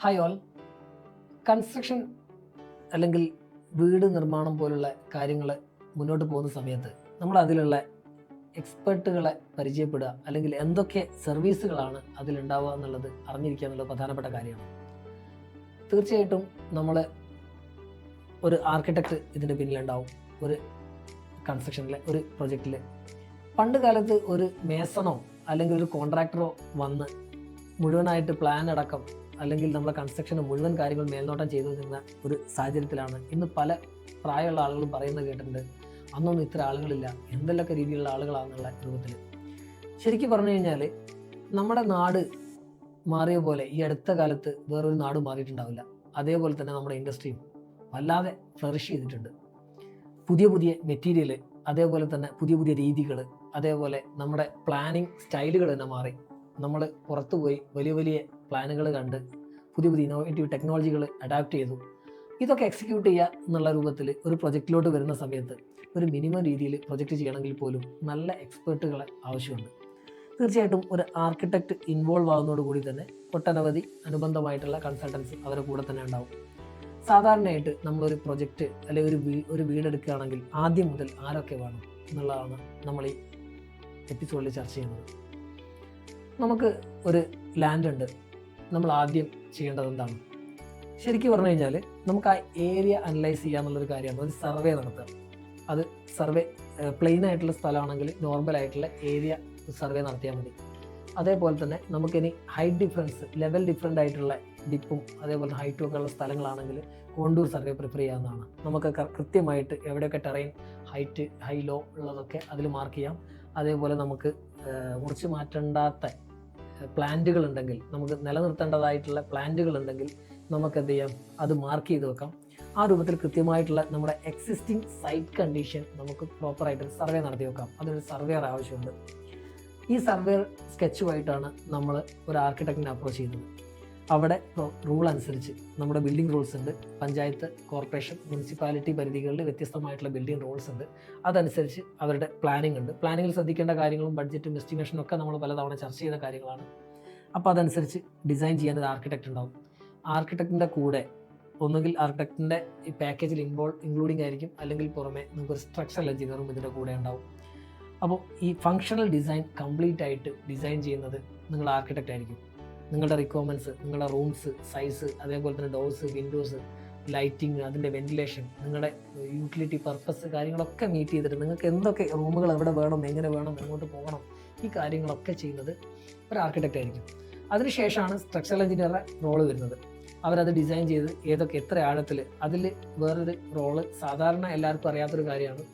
Hi all construction അല്ലെങ്കിൽ വീട് നിർമ്മാണം പോലുള്ള കാര്യങ്ങൾ മുന്നോട്ട് പോകുന്ന സമയത്ത് നമ്മൾ അതിലുള്ള എക്സ്പെർട്ടുകളെ പരിചയപ്പെടുക അല്ലെങ്കിൽ എന്തൊക്കെ സർവീസുകളാണ് അതിലുണ്ടാവുക എന്നുള്ളത് അറിഞ്ഞിരിക്കുക എന്നുള്ളത് പ്രധാനപ്പെട്ട കാര്യമാണ്. തീർച്ചയായിട്ടും നമ്മൾ ഒരു ആർക്കിടെക്റ്റ് ഇതിന്റെ പിന്നിലുണ്ടാവും. ഒരു കൺസ്ട്രക്ഷനിലെ ഒരു പ്രൊജക്റ്റിൽ പണ്ട് കാലത്ത് ഒരു മേസണോ അല്ലെങ്കിൽ ഒരു കോൺട്രാക്ടറോ വന്ന് മുഴുവനായിട്ട് പ്ലാൻ അടക്കം അല്ലെങ്കിൽ നമ്മളെ കൺസ്ട്രക്ഷന് മുഴുവൻ കാര്യങ്ങൾ മേൽനോട്ടം ചെയ്തു നിന്ന ഒരു സാഹചര്യത്തിലാണ്. ഇന്ന് പല പ്രായമുള്ള ആളുകളും പറയുന്നത് കേട്ടിട്ടുണ്ട് അന്നൊന്നും ഇത്ര ആളുകളില്ല എന്തെല്ലൊക്കെ രീതിയിലുള്ള ആളുകളാണെന്നുള്ള രൂപത്തിൽ. ശരിക്കും പറഞ്ഞു കഴിഞ്ഞാൽ നമ്മുടെ നാട് മാറിയ പോലെ ഈ അടുത്ത കാലത്ത് വേറൊരു നാട് മാറിയിട്ടുണ്ടാവില്ല. അതേപോലെ തന്നെ നമ്മുടെ ഇൻഡസ്ട്രിയും വല്ലാതെ ഫ്ലറിഷ് ചെയ്തിട്ടുണ്ട്. പുതിയ പുതിയ മെറ്റീരിയൽ അതേപോലെ തന്നെ പുതിയ പുതിയ രീതികൾ അതേപോലെ നമ്മുടെ പ്ലാനിങ് സ്റ്റൈലുകൾ തന്നെ മാറി. നമ്മൾ പുറത്തു പോയി വലിയ വലിയ പ്ലാനുകൾ കണ്ട് പുതിയ പുതിയ ഇന്നോവേറ്റീവ് ടെക്നോളജികൾ അഡാപ്റ്റ് ചെയ്തു. ഇതൊക്കെ എക്സിക്യൂട്ട് ചെയ്യുക എന്നുള്ള രൂപത്തിൽ ഒരു പ്രൊജക്റ്റിലോട്ട് വരുന്ന സമയത്ത് ഒരു മിനിമം രീതിയിൽ പ്രൊജക്റ്റ് ചെയ്യണമെങ്കിൽ പോലും നല്ല എക്സ്പേർട്ടുകളെ ആവശ്യമുണ്ട്. തീർച്ചയായിട്ടും ഒരു ആർക്കിടെക്റ്റ് ഇൻവോൾവ് ആകുന്നതോടുകൂടി തന്നെ ഒട്ടനവധി അനുബന്ധമായിട്ടുള്ള കൺസൾട്ടൻസ് അവരുടെ കൂടെ തന്നെ ഉണ്ടാവും. സാധാരണയായിട്ട് നമ്മളൊരു പ്രൊജക്റ്റ് അല്ലെങ്കിൽ ഒരു വീ ഒരു വീടെടുക്കുകയാണെങ്കിൽ ആദ്യം മുതൽ ആരൊക്കെ വേണം എന്നുള്ളതാണ് നമ്മൾ ഈ എപ്പിസോഡിൽ ചർച്ച ചെയ്യുന്നത്. നമുക്ക് ഒരു ലാൻഡ് ഉണ്ട്. നമ്മൾ ആദ്യം ചെയ്യേണ്ടത് എന്താണ്? ശരിക്കും പറഞ്ഞു കഴിഞ്ഞാൽ നമുക്ക് ആ ഏരിയ അനലൈസ് ചെയ്യുക എന്നുള്ളൊരു കാര്യമാണ്. ഒരു സർവേ നടത്തുക. അത് സർവേ പ്ലെയിൻ ആയിട്ടുള്ള സ്ഥലമാണെങ്കിൽ നോർമൽ ആയിട്ടുള്ള ഏരിയ സർവേ നടത്തിയാൽ മതി. അതേപോലെ തന്നെ നമുക്കിനി ഹൈറ്റ് ഡിഫറൻസ് ലെവൽ ഡിഫറെന്റ് ആയിട്ടുള്ള ഡിപ്പും അതേപോലെ ഹൈറ്റും ഒക്കെ ഉള്ള സ്ഥലങ്ങളാണെങ്കിൽ കോണ്ടൂർ സർവേ പ്രിഫർ ചെയ്യാവുന്നതാണ്. നമുക്ക് കൃത്യമായിട്ട് എവിടെയൊക്കെ ടെറൈൻ ഹൈറ്റ് ഹൈ ലോ ഉള്ളതൊക്കെ അതിൽ മാർക്ക് ചെയ്യാം. അതേപോലെ നമുക്ക് മുറിച്ച് മാറ്റേണ്ടാത്ത പ്ലാന്റുകൾ ഉണ്ടെങ്കിൽ നമുക്ക് നിലനിർത്തേണ്ടതായിട്ടുള്ള പ്ലാന്റുകൾ ഉണ്ടെങ്കിൽ നമുക്ക് എന്ത് ചെയ്യാം? അത് മാർക്ക് ചെയ്ത് വെക്കാം. ആ രൂപത്തിൽ കൃത്യമായിട്ടുള്ള നമ്മുടെ എക്സിസ്റ്റിംഗ് സൈറ്റ് കണ്ടീഷൻ നമുക്ക് പ്രോപ്പറായിട്ട് സർവേ നടത്തി വെക്കാം. അതിനൊരു സർവേയർ ആവശ്യമുണ്ട്. ഈ സർവേ സ്കെച്ചുമായിട്ടാണ് നമ്മൾ ഒരു ആർക്കിടെക്റ്റിനെ അപ്രോച്ച് ചെയ്യുന്നത്. അവിടെ റൂൾ അനുസരിച്ച് നമ്മുടെ ബിൽഡിംഗ് റൂൾസ് ഉണ്ട്. പഞ്ചായത്ത് കോർപ്പറേഷൻ മുനിസിപ്പാലിറ്റി പരിധികളിൽ വ്യത്യസ്തമായിട്ടുള്ള ബിൽഡിംഗ് റൂൾസ് ഉണ്ട്. അതനുസരിച്ച് അവരുടെ പ്ലാനിംഗ് ഉണ്ട്. പ്ലാനിങ്ങിൽ ശ്രദ്ധിക്കേണ്ട കാര്യങ്ങളും ബഡ്ജറ്റും എസ്റ്റിമേഷനും ഒക്കെ നമ്മൾ പലതവണ ചർച്ച ചെയ്ത കാര്യങ്ങളാണ്. അപ്പോൾ അതനുസരിച്ച് ഡിസൈൻ ചെയ്യാൻ ഒരു ആർക്കിടെക്റ്റ് ഉണ്ടാവും. ആർക്കിടെക്റ്റിന്റെ കൂടെ ഒന്നുകിൽ ആർക്കിടെക്റ്റിന്റെ ഈ പാക്കേജിൽ ഇൻവോൾ ഇൻക്ലൂഡിംഗ് ആയിരിക്കും. അല്ലെങ്കിൽ പുറമെ നമുക്ക് ഒരു സ്ട്രക്ചറൽ എഞ്ചിനീയറും ഇതിന്റെ കൂടെ ഉണ്ടാവും. അപ്പോൾ ഈ ഫങ്ഷണൽ ഡിസൈൻ കംപ്ലീറ്റ് ആയിട്ട് ഡിസൈൻ ചെയ്യുന്നത് നിങ്ങൾ ആർക്കിടെക്റ്റ് ആയിരിക്കും. നിങ്ങളുടെ റിക്വയർമെന്റ്സ് നിങ്ങളുടെ റൂംസ് സൈസ് അതേപോലെ തന്നെ ഡോർസ് വിൻഡോസ് ലൈറ്റിംഗ് അതിന്റെ വെന്റിലേഷൻ നിങ്ങളുടെ യൂട്ടിലിറ്റി പർപ്പസ് കാര്യങ്ങളൊക്കെ മീറ്റ് ചെയ്തിട്ട് നിങ്ങൾക്ക് എന്തൊക്കെ റൂമുകൾ എവിടെ വേണം എങ്ങനെ വേണം എങ്ങോട്ട് പോകണം ഈ കാര്യങ്ങളൊക്കെ ചെയ്യുന്നത് ഒരു ആർക്കിടെക്റ്റ് ആയിരിക്കും. അതിനുശേഷമാണ് സ്ട്രക്ചറൽ എഞ്ചിനീയറുടെ റോൾ വരുന്നത്. അവരത് ഡിസൈൻ ചെയ്ത് ഏതൊക്കെ എത്ര ആഴത്തിൽ അതിൽ വേറൊരു റോൾ സാധാരണ എല്ലാവർക്കും അറിയാത്തൊരു കാര്യമാണ്.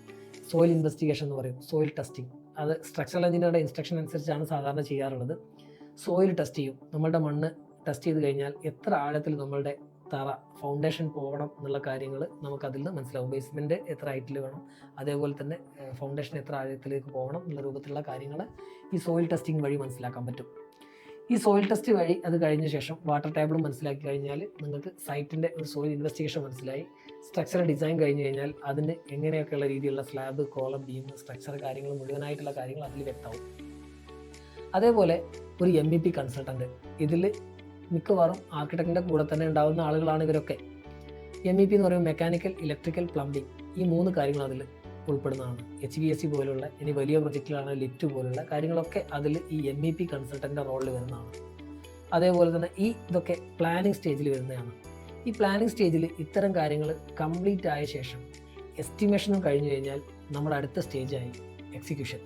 സോയിൽ ഇൻവെസ്റ്റിഗേഷൻ എന്ന് പറയും സോയിൽ ടെസ്റ്റിംഗ് അത് സ്ട്രക്ചറൽ എഞ്ചിനീയറുടെ ഇൻസ്ട്രക്ഷൻ അനുസരിച്ചാണ് സാധാരണ ചെയ്യാറുള്ളത്. സോയിൽ ടെസ്റ്റ് ചെയ്യും. നമ്മളുടെ മണ്ണ് ടെസ്റ്റ് ചെയ്ത് കഴിഞ്ഞാൽ എത്ര ആഴത്തിൽ നമ്മളുടെ തറ ഫൗണ്ടേഷൻ പോകണം എന്നുള്ള കാര്യങ്ങൾ നമുക്കതിൽ നിന്ന് മനസ്സിലാവും. ബേസ്മെന്റ് എത്ര ഹൈറ്റിൽ വേണം അതേപോലെ തന്നെ ഫൗണ്ടേഷൻ എത്ര ആഴത്തിലേക്ക് പോകണം എന്നുള്ള രൂപത്തിലുള്ള കാര്യങ്ങൾ ഈ സോയിൽ ടെസ്റ്റിംഗ് വഴി മനസ്സിലാക്കാൻ പറ്റും. ഈ സോയിൽ ടെസ്റ്റ് വഴി അത് കഴിഞ്ഞ ശേഷം വാട്ടർ ടേബിളും മനസ്സിലാക്കി കഴിഞ്ഞാൽ നിങ്ങൾക്ക് സൈറ്റിന്റെ ഒരു സോയിൽ ഇൻവെസ്റ്റിഗേഷൻ മനസ്സിലായി. സ്ട്രക്ചർ ഡിസൈൻ കഴിഞ്ഞ് കഴിഞ്ഞാൽ അതിന് എങ്ങനെയൊക്കെയുള്ള രീതിയിലുള്ള സ്ലാബ് കോളം ബീം സ്ട്രക്ചർ കാര്യങ്ങൾ മുഴുവനായിട്ടുള്ള കാര്യങ്ങൾ അതിൽ വ്യക്തമാവും. അതേപോലെ ഒരു എം ബി പി കൺസൾട്ടന്റ് ഇതിൽ മിക്കവാറും ആർക്കിടെക്റ്റിന്റെ കൂടെ തന്നെ ഉണ്ടാകുന്ന ആളുകളാണ് ഇവരൊക്കെ. എം ഇ പി എന്ന് പറയുമ്പോൾ മെക്കാനിക്കൽ ഇലക്ട്രിക്കൽ പ്ലംബിംഗ് ഈ മൂന്ന് കാര്യങ്ങൾ അതിൽ ഉൾപ്പെടുന്നതാണ്. എച്ച് ബി എസ് സി പോലുള്ള ഇനി വലിയ പ്രൊജക്റ്റിലാണ് ലിഫ്റ്റ് പോലുള്ള കാര്യങ്ങളൊക്കെ അതിൽ ഈ എം ഇ പി കൺസൾട്ടന്റെ റോളിൽ വരുന്നതാണ്. അതേപോലെ തന്നെ ഈ ഇതൊക്കെ പ്ലാനിങ് സ്റ്റേജിൽ വരുന്നതാണ്. ഈ പ്ലാനിങ് സ്റ്റേജിൽ ഇത്തരം കാര്യങ്ങൾ കംപ്ലീറ്റ് ആയ ശേഷം എസ്റ്റിമേഷനും കഴിഞ്ഞു കഴിഞ്ഞാൽ നമ്മുടെ അടുത്ത സ്റ്റേജായി എക്സിക്യൂഷൻ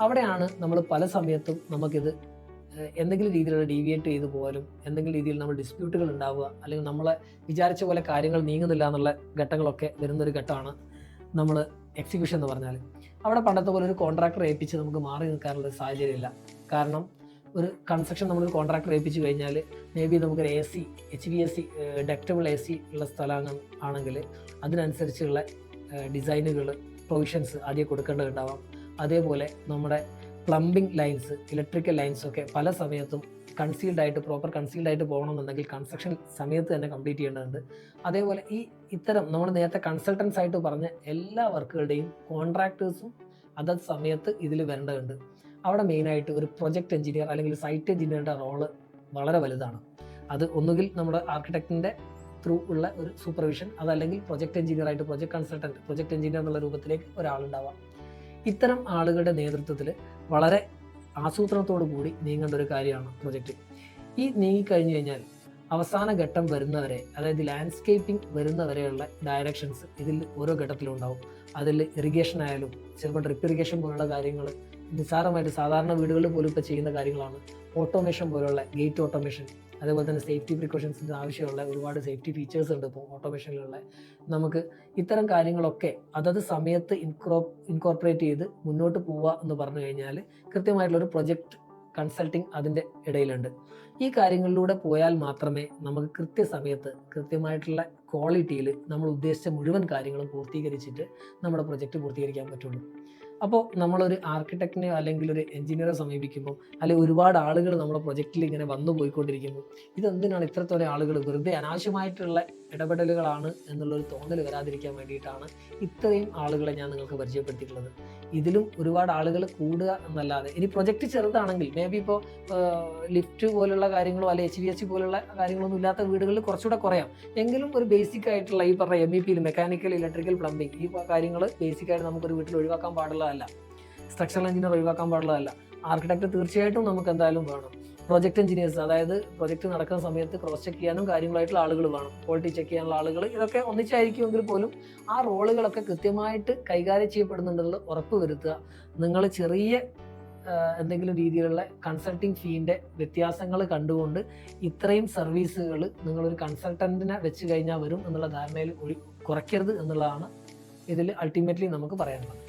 അവിടെയാണ് നമ്മൾ പല സമയത്തും നമുക്കിത് എന്തെങ്കിലും രീതിയിലുള്ള ഡീവിയേറ്റ് ചെയ്തു പോകാനും എന്തെങ്കിലും രീതിയിൽ നമ്മൾ ഡിസ്പ്യൂട്ടുകൾ ഉണ്ടാവുക അല്ലെങ്കിൽ നമ്മളെ വിചാരിച്ച പോലെ കാര്യങ്ങൾ നീങ്ങുന്നില്ല എന്നുള്ള ഘട്ടങ്ങളൊക്കെ വരുന്നൊരു ഘട്ടമാണ് നമ്മൾ എക്സിക്യൂഷൻ എന്ന് പറഞ്ഞാൽ അവിടെ പണ്ടത്തെ പോലെ ഒരു കോൺട്രാക്ടർ ഏൽപ്പിച്ച് നമുക്ക് മാറി നിൽക്കാനുള്ള സാഹചര്യമില്ല. കാരണം ഒരു കൺസ്ട്രക്ഷൻ നമ്മളൊരു കോൺട്രാക്ടർ ഏൽപ്പിച്ച് കഴിഞ്ഞാൽ മേ ബി നമുക്കൊരു A C H B S C ductable A C ഉള്ള സ്ഥലം ആണെങ്കിൽ അതിനനുസരിച്ചുള്ള ഡിസൈനുകൾ പ്രൊവിഷൻസ് ആദ്യം കൊടുക്കേണ്ടതുണ്ടാവാം. അതേപോലെ നമ്മുടെ പ്ലംബിംഗ് ലൈൻസ് ഇലക്ട്രിക്കൽ ലൈൻസ് ഒക്കെ പല സമയത്തും കൺസീൽഡ് ആയിട്ട് പ്രോപ്പർ കൺസീൽഡ് ആയിട്ട് പോകണമെന്നുണ്ടെങ്കിൽ കൺസ്ട്രക്ഷൻ സമയത്ത് തന്നെ കംപ്ലീറ്റ് ചെയ്യേണ്ടതുണ്ട്. അതേപോലെ ഈ ഇത്തരം നമ്മൾ നേരത്തെ കൺസൾട്ടൻസ് ആയിട്ട് പറഞ്ഞ എല്ലാ വർക്കുകളുടെയും കോൺട്രാക്ടേഴ്സും അതത് സമയത്ത് ഇതിൽ വരേണ്ടതുണ്ട്. അവിടെ മെയിനായിട്ട് ഒരു പ്രൊജക്ട് എഞ്ചിനീയർ അല്ലെങ്കിൽ സൈറ്റ് എഞ്ചിനീയറുടെ റോൾ വളരെ വലുതാണ്. അത് ഒന്നുകിൽ നമ്മുടെ ആർക്കിടെക്റ്റിന്റെ ത്രൂ ഉള്ള ഒരു സൂപ്പർവിഷൻ അതല്ലെങ്കിൽ പ്രൊജക്ട് എഞ്ചിനീയർ ആയിട്ട് പ്രൊജക്ട് കൺസൾട്ടന്റ് പ്രൊജക്ട് എഞ്ചിനീയർ എന്നുള്ള രൂപത്തിലേക്ക് ഒരാളുണ്ടാവാം. ഇത്തരം ആളുകളുടെ നേതൃത്വത്തിൽ വളരെ ആസൂത്രണത്തോടു കൂടി നീങ്ങേണ്ട ഒരു കാര്യമാണ് പ്രൊജക്റ്റ് ഈ നീങ്ങിക്കഴിഞ്ഞു കഴിഞ്ഞാൽ അവസാന ഘട്ടം വരുന്നവരെ അതായത് ലാൻഡ്സ്കേപ്പിംഗ് വരുന്നവരെയുള്ള ഡയറക്ഷൻസ് ഇതിൽ ഓരോ ഘട്ടത്തിലും ഉണ്ടാവും. അതിൽ ഇറിഗേഷൻ ആയാലും ചിലപ്പോൾ ഡ്രിപ്പ് ഇറിഗേഷൻ പോലുള്ള കാര്യങ്ങൾ നിസ്സാരമായിട്ട് സാധാരണ വീടുകളിൽ പോലും ഇപ്പോൾ ചെയ്യുന്ന കാര്യങ്ങളാണ്. ഓട്ടോമേഷൻ പോലുള്ള ഗേറ്റ് ഓട്ടോമേഷൻ അതേപോലെ തന്നെ സേഫ്റ്റി പ്രിക്കോഷൻസിന് ആവശ്യമുള്ള ഒരുപാട് സേഫ്റ്റി ഫീച്ചേഴ്സ് ഉണ്ട് ഇപ്പോൾ ഓട്ടോമേഷനിലുള്ള നമുക്ക് ഇത്തരം കാര്യങ്ങളൊക്കെ അതത് സമയത്ത് ഇൻക്രോ ഇൻകോർപ്പറേറ്റ് ചെയ്ത് മുന്നോട്ട് പോവുക എന്ന് പറഞ്ഞു കഴിഞ്ഞാൽ കൃത്യമായിട്ടുള്ളൊരു പ്രൊജക്റ്റ് കൺസൾട്ടിങ് അതിന്റെ ഇടയിലുണ്ട്. ഈ കാര്യങ്ങളിലൂടെ പോയാൽ മാത്രമേ നമുക്ക് കൃത്യസമയത്ത് കൃത്യമായിട്ടുള്ള ക്വാളിറ്റിയിൽ നമ്മൾ ഉദ്ദേശിച്ച മുഴുവൻ കാര്യങ്ങളും പൂർത്തീകരിച്ചിട്ട് നമ്മുടെ പ്രൊജക്റ്റ് പൂർത്തീകരിക്കാൻ പറ്റുള്ളൂ. അപ്പോൾ നമ്മളൊരു ആർക്കിടെക്റ്റിനെ അല്ലെങ്കിൽ ഒരു എഞ്ചിനീയറെ സമീപിക്കുമ്പോൾ അല്ലെങ്കിൽ ഒരുപാട് ആളുകൾ നമ്മുടെ പ്രൊജക്റ്റിൽ ഇങ്ങനെ വന്നു പോയിക്കൊണ്ടിരിക്കുമ്പോൾ ഇതെന്തിനാണ് ഇത്രത്തോളം ആളുകൾ വെറുതെ അനാവശ്യമായിട്ടുള്ള ഇടപെടലുകളാണ് എന്നുള്ളൊരു തോന്നൽ വരാതിരിക്കാൻ വേണ്ടിയിട്ടാണ് ഇത്രയും ആളുകളെ ഞാൻ നിങ്ങൾക്ക് പരിചയപ്പെടുത്തിയിട്ടുള്ളത്. ഇതിലും ഒരുപാട് ആളുകൾ കൂടുക എന്നല്ലാതെ ഇനി പ്രൊജക്റ്റ് ചെറുതാണെങ്കിൽ മേ ബി ഇപ്പോൾ ലിഫ്റ്റ് പോലുള്ള കാര്യങ്ങളോ അല്ലെങ്കിൽ എച്ച് വി എച്ച് പോലുള്ള കാര്യങ്ങളൊന്നും ഇല്ലാത്ത വീടുകളിൽ കുറച്ചുകൂടെ കുറയാം. എങ്കിലും ഒരു ബേസിക് ആയിട്ടുള്ള ഈ പറഞ്ഞ എം ഇ പിയിൽ മെക്കാനിക്കൽ ഇലക്ട്രിക്കൽ പ്ലംബിംഗ് ഈ കാര്യങ്ങൾ ബേസിക് ആയിട്ട് നമുക്കൊരു വീട്ടിൽ ഒഴിവാക്കാൻ പാടുള്ളതല്ല. സ്ട്രക്ചറൽ എഞ്ചിനീയർ ഒഴിവാക്കാൻ പാടുള്ളതല്ല. ആർക്കിടെക്ട് തീർച്ചയായിട്ടും നമുക്ക് എന്തായാലും വേണം. പ്രൊജക്ട് എഞ്ചിനീയേഴ്സ് അതായത് പ്രൊജക്ട് നടക്കുന്ന സമയത്ത് ക്രോസ് ചെക്ക് ചെയ്യാനും കാര്യങ്ങളായിട്ടുള്ള ആളുകൾ വേണം. ക്വാളിറ്റി ചെക്ക് ചെയ്യാനുള്ള ആളുകൾ ഇതൊക്കെ ഒന്നിച്ചായിരിക്കുമെങ്കിൽ പോലും ആ റോളുകളൊക്കെ കൃത്യമായിട്ട് കൈകാര്യം ചെയ്യപ്പെടുന്നുണ്ടെന്നുള്ള ഉറപ്പ് വരുത്തുക. നിങ്ങൾ ചെറിയ എന്തെങ്കിലും രീതിയിലുള്ള കൺസൾട്ടിങ് ഫീന്റെ വ്യത്യാസങ്ങൾ കണ്ടുകൊണ്ട് ഇത്രയും സർവീസുകൾ നിങ്ങളൊരു കൺസൾട്ടന്റിനെ വെച്ച് കഴിഞ്ഞാൽ വരും എന്നുള്ള ധാരണയിൽ കുറയ്ക്കരുത് എന്നുള്ളതാണ് ഇതിൽ അൾട്ടിമേറ്റ്ലി നമുക്ക് പറയാനുള്ളത്.